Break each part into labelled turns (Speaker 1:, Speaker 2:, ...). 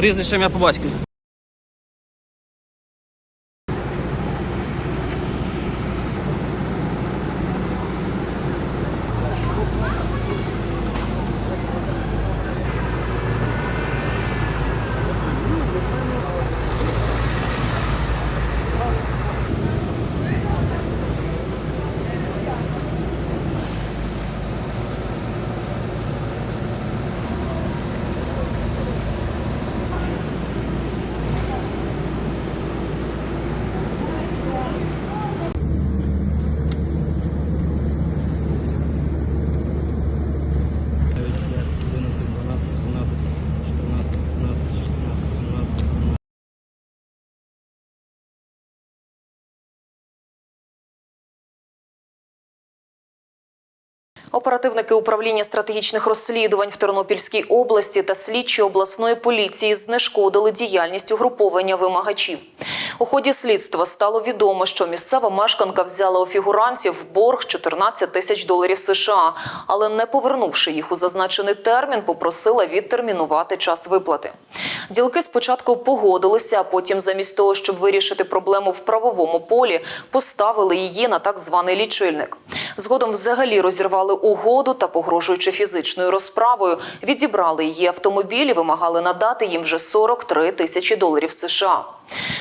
Speaker 1: Прізвище ім'я по батькові.
Speaker 2: Оперативники управління стратегічних розслідувань в Тернопільській області та слідчі обласної поліції знешкодили діяльність угруповання вимагачів. У ході слідства стало відомо, що місцева мешканка взяла у фігурантів борг 14 тисяч доларів США, але не повернувши їх у зазначений термін, попросила відтермінувати час виплати. Ділки спочатку погодилися, а потім, замість того, щоб вирішити проблему в правовому полі, поставили її на так званий лічильник. Згодом взагалі розірвали угоду та, погрожуючи фізичною розправою, відібрали її автомобіль і вимагали надати їм вже 43 тисячі доларів США.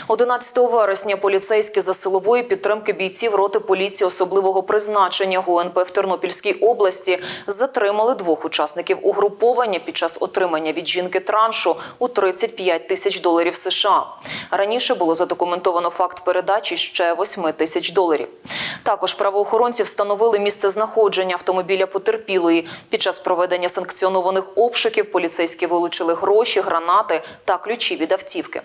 Speaker 2: 11 вересня поліцейські за силової підтримки бійців роти поліції особливого призначення ГУНП в Тернопільській області затримали двох учасників угруповання під час отримання від жінки траншу у 35 тисяч доларів США. Раніше було задокументовано факт передачі ще 8 тисяч доларів. Також правоохоронці встановили місце знаходження автомобіля потерпілої. Під час проведення санкціонованих обшуків поліцейські вилучили гроші, гранати та ключі від автівки.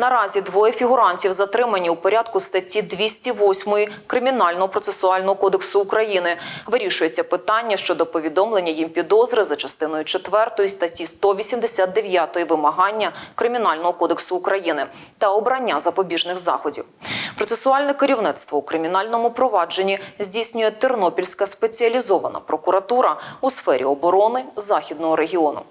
Speaker 2: Наразі двоє фігурантів затримані у порядку статті 208 Кримінального процесуального кодексу України. Вирішується питання щодо повідомлення їм підозри за частиною 4 статті 189 вимагання Кримінального кодексу України та обрання запобіжних заходів. Процесуальне керівництво у кримінальному провадженні здійснює Тернопільська спеціалізована прокуратура у сфері оборони західного регіону.